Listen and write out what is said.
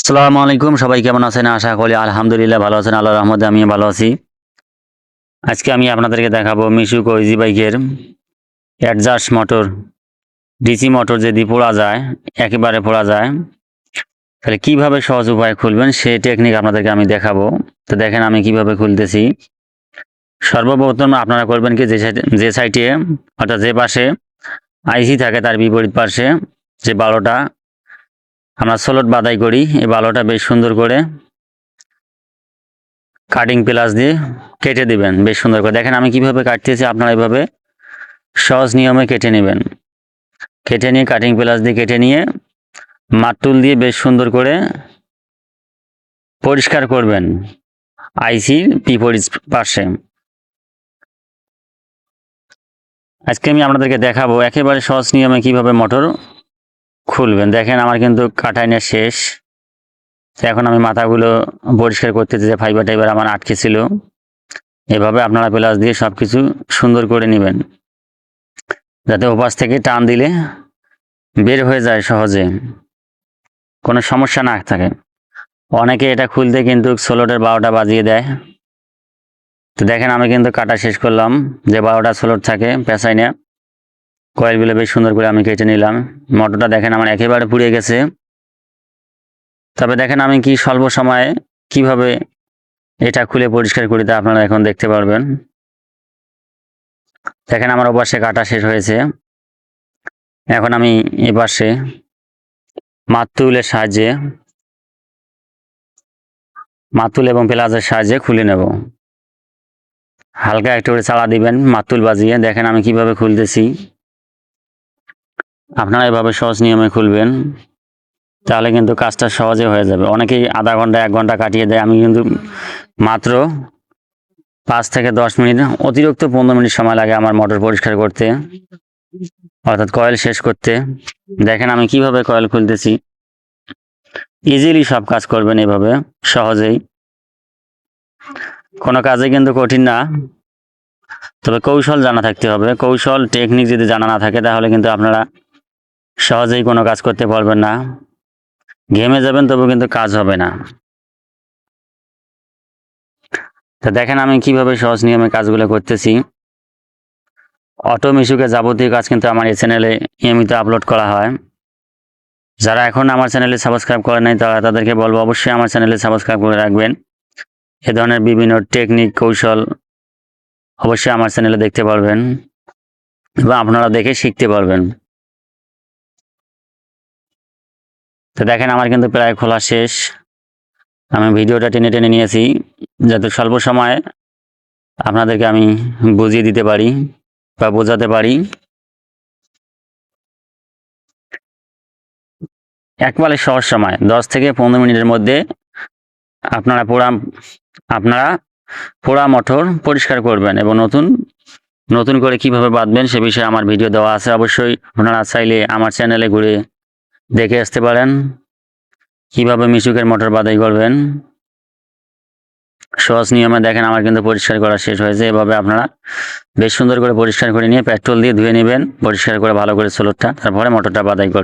আসসালামু আলাইকুম, সবাই কেমন আছেন? আশা করি আলহামদুলিল্লাহ ভালো আছেন আল্লাহ রহমতে আমি ভালো আছি। আজকে আমি আপনাদেরকে দেখাবো মিশুক ইজি বাইকের অ্যাডজাস্ট মোটর, ডিসি মোটর যদি পোড়া যায়, একেবারে পোড়া যায়, তাহলে কীভাবে সহজ উপায় খুলবেন সেই টেকনিক আপনাদেরকে আমি দেখাবো। তো দেখেন আমি কীভাবে খুলতেছি। সর্বপ্রথম আপনারা করবেন কি, যে যে সাইডে অর্থাৎ যে পাশে আইসি থাকে তার বিপরীত পাশে যে বারোটা আমরা সোলট বাদাই করি। এই বালোটা বেশ সুন্দর করে কাটিং প্লাস দিয়ে কেটে দিবেন, বেশ সুন্দর করে। দেখেন আমি কীভাবে কাটতেছি, আপনারা এইভাবে সহজ নিয়মে কেটে নেবেন। কেটে নিয়ে কাটিং প্লাস দিয়ে কেটে নিয়ে মাটুল দিয়ে বেশ সুন্দর করে পরিষ্কার করবেন আইসির বিপরীত পাশে। আজকে আমি আপনাদেরকে দেখাবো একেবারে সহজ নিয়মে কীভাবে মোটর খুলবেন। দেখেন আমার কিন্তু কাটাইনা শেষ। এখন আমি মাথাগুলো পরিষ্কার করতে যে ফাইবার টাইবার আমার আটকে ছিল। এভাবে আপনারা প্লাস দিয়ে সব কিছু সুন্দর করে নেবেন। যাতে ওপাশ থেকে টান দিলে বের হয়ে যায় সহজে। কোনো সমস্যা না থাকে। অনেকে এটা খুলতে কিন্তু ষোলোটার বারোটা বাজিয়ে দেয়। তো দেখেন আমি কিন্তু কাটা শেষ করলাম। যে বারোটা ষোলোট থাকে, পেঁচাই না কয়েলগুলো বেশ সুন্দর করে আমি কেটে নিলাম। মোটরটা দেখেন আমার একেবারে পুড়িয়ে গেছে। তবে দেখেন আমি কি স্বল্প সময়ে কীভাবে এটা খুলে পরিষ্কার করি তা আপনারা এখন দেখতে পারবেন। দেখেন আমার ওপাশে কাটা শেষ হয়েছে। এখন আমি এপাশে মাতুলের সাহায্যে, মাতুল এবং প্লাজের সাহায্যে খুলে নেব। হালকা একটু করে চালা দিবেন, মাতুল বাজিয়ে। দেখেন আমি কীভাবে খুলতেছি। আপনারা এভাবে সহজ নিয়মে খুলবেন, তাহলে কিন্তু কাজটা সহজে হয়ে যাবে। অনেকেই আধা ঘণ্টা, এক ঘণ্টা কাটিয়ে দেয়। আমি কিন্তু মাত্র পাঁচ থেকে দশ মিনিট, অতিরিক্ত পনেরো মিনিট সময় লাগে আমার মোটর পরিষ্কার করতে, অর্থাৎ কয়েল শেষ করতে। দেখেন আমি কীভাবে কয়েল খুলতেছি। ইজিলি সব কাজ করবেন এভাবে, সহজেই। কোনো কাজে কিন্তু কঠিন না। তবে কৌশল জানা থাকতে হবে। কৌশল, টেকনিক যদি জানা না থাকে, তাহলে কিন্তু আপনারা সহজেই কোনো কাজ করতে পারবেন না। ঘেমে যাবেন তবু কিন্তু কাজ হবে না। তো দেখেন আমি কীভাবে সহজ নিয়মে কাজগুলো করতেছি। অটো মিশুকে যাবতীয় কাজ কিন্তু আমার এই চ্যানেলে নিয়মিত আপলোড করা হয়। যারা এখন আমার চ্যানেলে সাবস্ক্রাইব করে নাই তারা তাদেরকে বলব অবশ্যই আমার চ্যানেলে সাবস্ক্রাইব করে রাখবেন। এ ধরনের বিভিন্ন টেকনিক কৌশল অবশ্যই আমার চ্যানেলে দেখতে পারবেন। এবং আপনারা দেখে শিখতে পারবেন। তো দেখেন, আমার কিন্তু প্রায় খোলা শেষ। আমি ভিডিওটা টেনে টেনে নিয়েছি, যাতে স্বল্প সময়ে আপনাদেরকে আমি বুঝিয়ে দিতে পারি বা বোঝাতে পারি। একবারে সহজ সময়, দশ থেকে পনেরো মিনিটের মধ্যে আপনারা পোড়া আপনারা পোড়া মোটর পরিষ্কার করবেন এবং নতুন নতুন করে কীভাবে বাঁধবেন সে বিষয়ে আমার ভিডিও দেওয়া আছে। অবশ্যই আপনারা চাইলে আমার চ্যানেলে ঘুরে দেখে আসতে পারেন। কীভাবে মিশুকের মোটর বাদাই করবেন? সহজ নিয়মে দেখেন, আমার কিন্তু পরিষ্কার করা শেষ হয়েছে। এভাবে আপনারা বেশ সুন্দর করে পরিষ্কার করে নিয়ে পেট্রোল দিয়ে ধুয়ে নেবেন। পরিষ্কার করে ভালো করে সোলরটা তারপরে মোটরটা বাদাই করবেন।